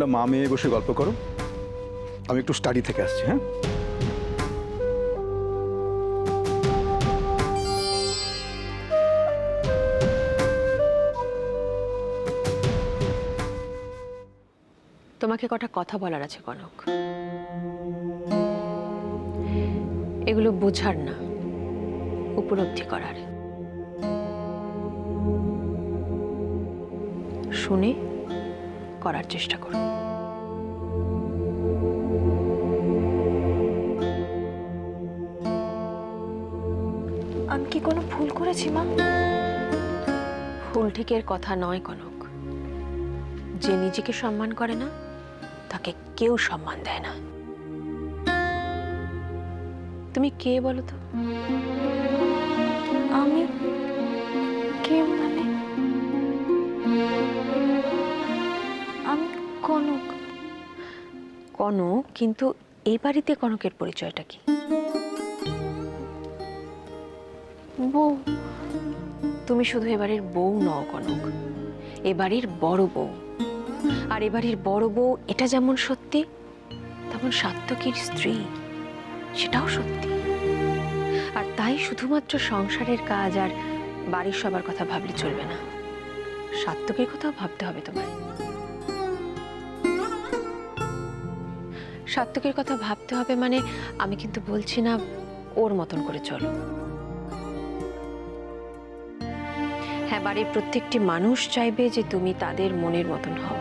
তোমরা মা মেয়ে বসে গল্প করো। আমি একটু স্টাডি থেকে আসছি হ্যাঁ? তোমাকে কটা কথা বলার আছে কনক? এগুলো বোঝার না, উপলব্ধি করার। শুনে। করার চেষ্টা করুন। আমি কি কোনো ভুল করেছি, মা? ভুল ঠিকের কথা নয়, কনক। যে নিজেকে সম্মান করে না, তাকে কেউ সম্মান দেয় না। তুমি কে বলো তো? আমি কে কনক। কনক, কিন্তু এই বাড়িতে কনকের পরিচয়টা কি? বউ। তুমি শুধু এবারের বউ নও কনক। এবাড়ির বড় বউ। আর এবাড়ির বড় বউ, এটা যেমন সত্যি, তেমন সাত্তকীর স্ত্রী, সেটাও সত্যি। আর তাই শুধুমাত্র সংসারের কাজ আর বাড়ির সবার কথা ভাবলে চলবে না। সাত্তকীর কথাও ভাবতে হবে তোমার সাত্তকীর কথা ভাবতে হবে মানে আমি কিন্তু বলছি না ওর মতন করে চলো। হ্যাঁ বাড়ির প্রত্যেকটি মানুষ চাইবে যে তুমি তাদের মনের মতন হও।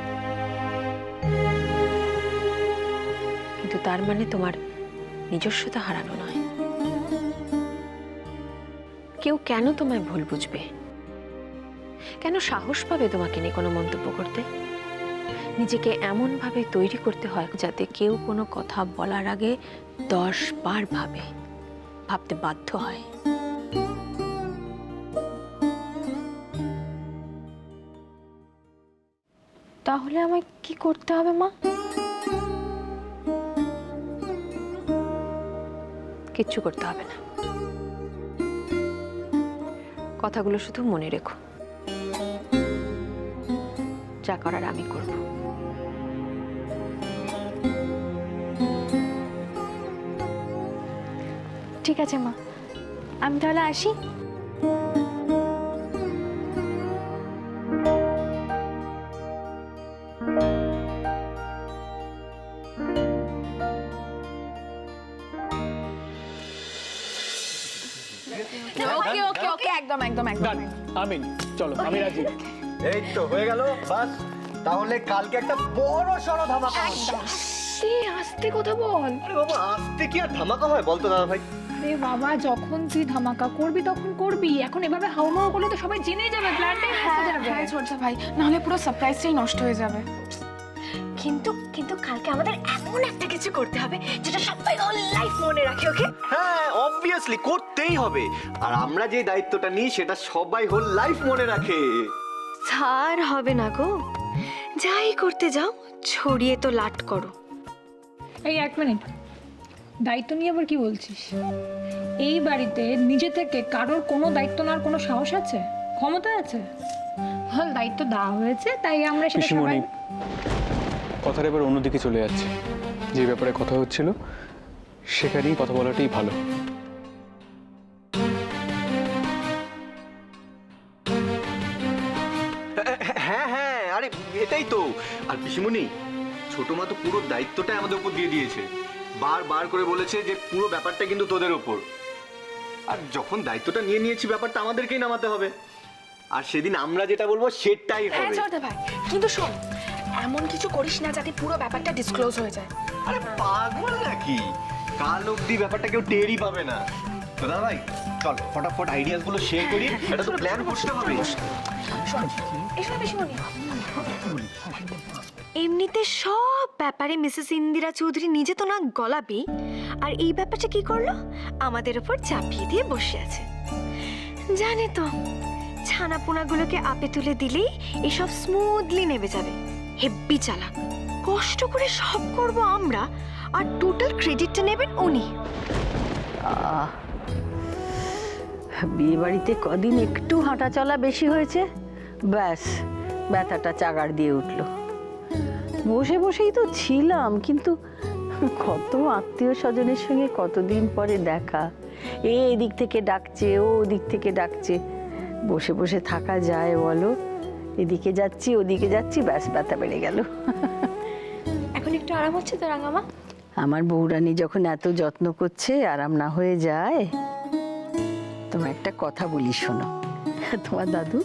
কিন্তু তার মানে তোমার নিজস্বতা হারানো নয়। কেউ কেন তোমায় ভুল বুঝবে? কেন সাহস পাবে তোমাকে নিয়ে কোনো মন্তব্য করতে? নিজেকে এমনভাবে তৈরি করতে হয় যাতে কেউ কোনো কথা বলার আগে দশ বার ভাবে ভাবতে বাধ্য হয়। তাহলে আমায় কি করতে হবে মা? কিচ্ছু করতে হবে না। কথাগুলো শুধু মনে রেখো। যা করার আমি করব। ঠিক আছে মা। আমি তাহলে আসি। ওকে ওকে ওকে একদম একদম চলো আমি রাজি। এই তো হয়ে গেল বাস। তাহলে কালকে একটা বড় সড়ো ধামাকা হবে। সে আস্তে কথা বল। আরে বাবা আজকে কি আর ধামাকা হয় বলতো দাদা ভাই? আরে বাবা যখন তুই ধামাকা করবি তখন করবি। এখন এভাবে হাউমাউ করলে তো সবাই জেনে যাবে প্ল্যানটাই নষ্ট হয়ে যাবে। হ্যাঁ ছোটদা ভাই নাহলে পুরো সারপ্রাইজটাই নষ্ট হয়ে যাবে। কিন্তু কিন্তু কালকে আমাদের এমন একটা কিছু করতে হবে যেটা সবাই হোল লাইফ মনে রাখে ওকে হ্যাঁ অবভিয়াসলি করতেই হবে। আর আমরা যে দায়িত্বটা নিই সেটা সবাই হোল লাইফ মনে রাখে। ছাড় হবে না গো। যাই করতে যাও ছড়িয়ে তো লাট করো। এই এক মিনিট। দায়িত্ব নিয়ে আবার কি বলছিস? এই বাড়িতে নিজে থেকে কারোর কোনো দায়িত্ব নেওয়ার কোনো সাহস আছে? ক্ষমতা আছে? হল দায়িত্ব দেওয়া হয়েছে তাই আমরা সেটা সবাই কথাটা এবার অন্যদিকে চলে যাচ্ছে। যে ব্যাপারে কথা হচ্ছিল সেখানেই কথা বলাটাই ভালো। হ্যাঁ হ্যাঁ আরে এটাই তো। আর পিসিমণি ছোট মা তো পুরো দায়িত্বটাই আমাদের উপর দিয়ে দিয়েছে। বার বার করে বলেছে যে পুরো ব্যাপারটা কিন্তু তোদের ওপর আর যখন দায়িত্বটা নিয়ে নিয়েছি ব্যাপারটা আমাদেরকেই নামাতে হবে আর সেদিন আমরা যেটা বলব সেটাই হ্যাঁ হবে ছোটদা ভাই কিন্তু শোন এমন কিছু করিস না যাতে পুরো ব্যাপারটা ডিসক্লোজ হয়ে যায় আরে পাগল নাকি কাল অবধি ব্যাপারটা কেউ টেরই পাবে না তো দাদা ভাই চল ফটাফট আইডিয়াসগুলো শেয়ার করি এটা তো প্ল্যান করতে হবে মনে এমনিতে সব ব্যাপারে মিসেস ইন্দিরা চৌধুরী নিজে তো না গলাবেই আর এই ব্যাপারটা কি করল? আমাদের ওপর চাপিয়ে দিয়ে বসে আছে। জানে তো, ছানা ছানাপোনাগুলোকে আপে তুলে দিলেই এসব স্মুথলি নেমে যাবে। হেব্বি চালাক। কষ্ট করে সব করব আমরা, আর টোটাল ক্রেডিটটা নেবেন উনি। বিয়ে বাড়িতে কদিন একটু হাঁটা চলা বেশি হয়েছে? ব্যাস, ব্যথাটা চাগার দিয়ে উঠল। বসে বসেই তো ছিলাম কিন্তু কত আত্মীয় স্বজনের সঙ্গে কতদিন পরে দেখা? এ এদিক থেকে ডাকছে ও ওদিক থেকে ডাকছে। বসে বসে থাকা যায় বলো। এদিকে যাচ্ছি ওদিকে যাচ্ছি ব্যাস ব্যথা বেড়ে গেল। এখন একটু আরাম হচ্ছে তো রাঙামা? আমার বউরানী যখন এত যত্ন করছে আরাম না হয়ে যায়? তোমার একটা কথা বলি শোনো। তোমার দাদু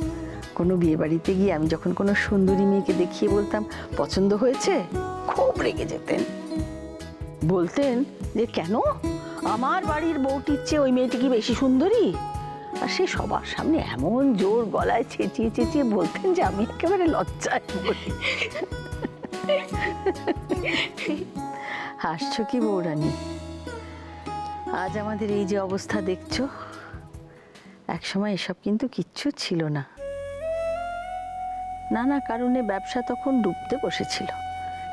কোনো বিয়ে বাড়িতে গিয়ে আমি যখন কোনো সুন্দরী মেয়েকে দেখিয়ে বলতাম, পছন্দ হয়েছে? খুব রেগে যেতেন। বলতেন যে, কেন? আমার বাড়ির বউটির চেয়ে ওই মেয়েটি কি বেশি সুন্দরী? আর সে সবার সামনে এমন জোর গলায় চেঁচিয়ে চেঁচিয়ে বলতেন যে, আমি একেবারে লজ্জায় হাসছো কি বৌরানী আজ আমাদের এই যে অবস্থা দেখছ, একসময় এসব কিন্তু কিচ্ছু ছিল না। নানা কারণে ব্যবসা তখন ডুবতে বসেছিল।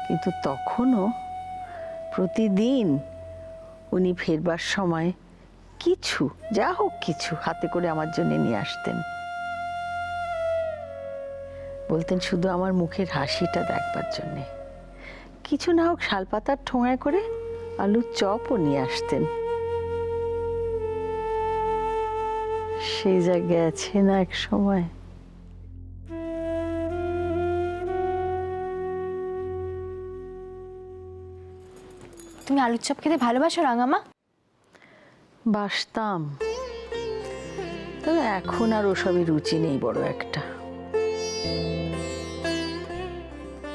কিন্তু তখনও প্রতিদিন উনি ফেরবার সময় কিছু, যা হোক কিছু হাতে করে আমার জন্য নিয়ে আসতেন। বলতেন, শুধু আমার মুখের হাসিটা দেখবার জন্যে। কিছু না হোক শালপাতার ঠোঙায় করে আলুর চপও নিয়ে আসতেন। সেই জায়গায় আছে না এক সময় তুমি আলুর চপ খেতে ভালোবাসো রাঙামা? বাসতাম। তবে এখন আর ওসবই রুচি নেই বড় একটা।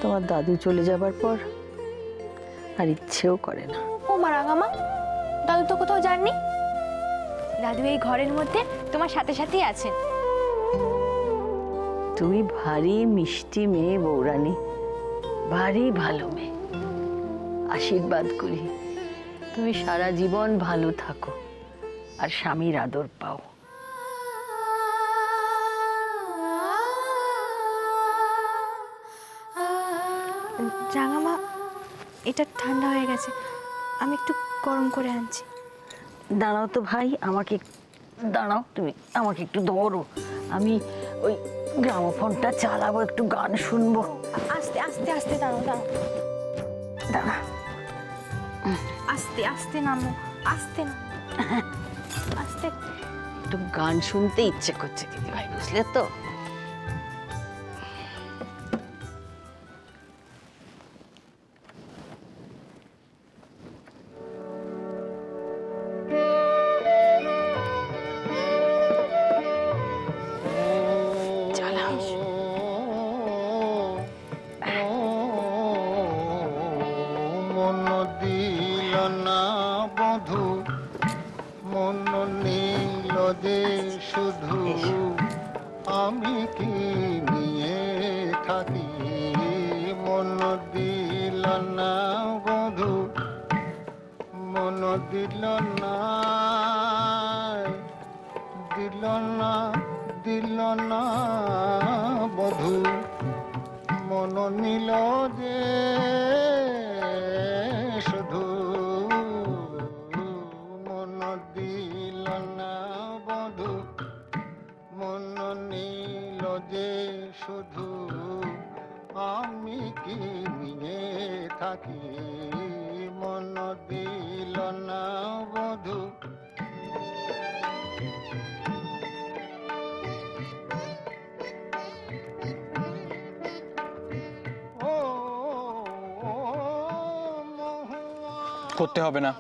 তোমার দাদু চলে যাবার পর আর ইচ্ছেও করে না। ও মা রাঙামা দাদু তো কোথাও যাননি? দাদু এই ঘরের মধ্যে তোমার সাথে সাথেই আছেন তুমি ভারী মিষ্টি মেয়ে বৌরানী ভারী ভালো মেয়ে। আশীর্বাদ করি। তুমি সারা জীবন ভালো থাকো আর স্বামীর আদর পাও। রাঙামা এটা ঠান্ডা হয়ে গেছে। আমি একটু গরম করে আনছি। দাঁড়াও তো ভাই আমাকে দাঁড়াও তুমি আমাকে একটু ধরো। আমি ওই গ্রামোফোনটা চালাবো একটু গান শুনব। আস্তে আস্তে আস্তে দাঁড়াও দাঁড়াও। দাঁড়া। আস্তে আস্তে নামো আস্তে না আস্তে। একটু গান শুনতে ইচ্ছে করছে দিদিভাই বুঝলে তো? দিল না দিল না দিল না বধু, মন নিল যে শুধু। মন দিল না বধু, মন নিল যে শুধু। আমি কি নিয়ে থাকি? মন দিল না বধু। করতে হবে না।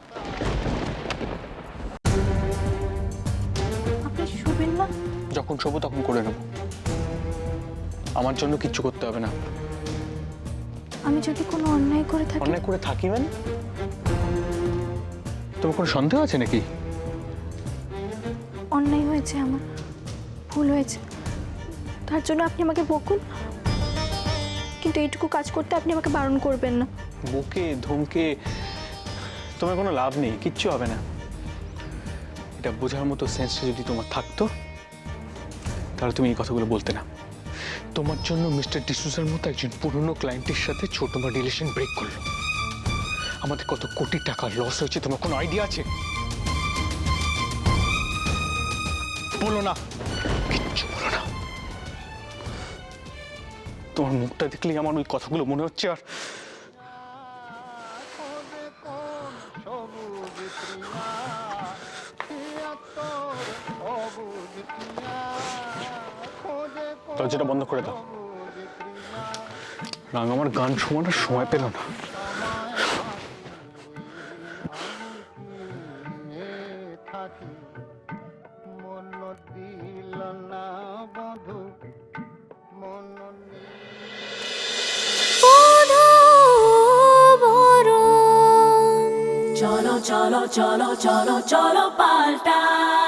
আপনি শুবেন না? যখন শোবো তখন করে নেব। আমার জন্য কিচ্ছু করতে হবে না। আমি যদি কোনো অন্যায় করে থাকি? অন্যায় করে থাকি মানে? তোমার কোনো সন্দেহ আছে নাকি? অন্যায় হয়েছে আমার। ভুল হয়েছে। তার জন্য আপনি আমাকে বকুন। কিন্তু এইটুকু কাজ করতে আপনি আমাকে বারণ করবেন না। বুকে ধমকে তোমার কোনো লাভ নেই কিচ্ছু হবে না। এটা বোঝার মতো সেন্সটা যদি তোমার থাকতো তাহলে তুমি এই কথাগুলো বলতে না। তোমার জন্য মিস্টার ডিসুজার মতো একজন পুরনো ক্লায়েন্টের সাথে ছোট বা রিলেশন ব্রেক করল। আমাদের কত কোটি টাকা লস হয়েছে, তোমার কোনো আইডিয়া আছে? বলো না। কিচ্ছু বলো না। তোমার মুখটা দেখলেই আমার ওই কথাগুলো মনে হচ্ছে আর দরজাটা বন্ধ করে দাও। আমার গান শোনাটা সময় পেল না। থাকি মন দিল না বধু মন চলো চলো চলো চলো চলো পাল্টাই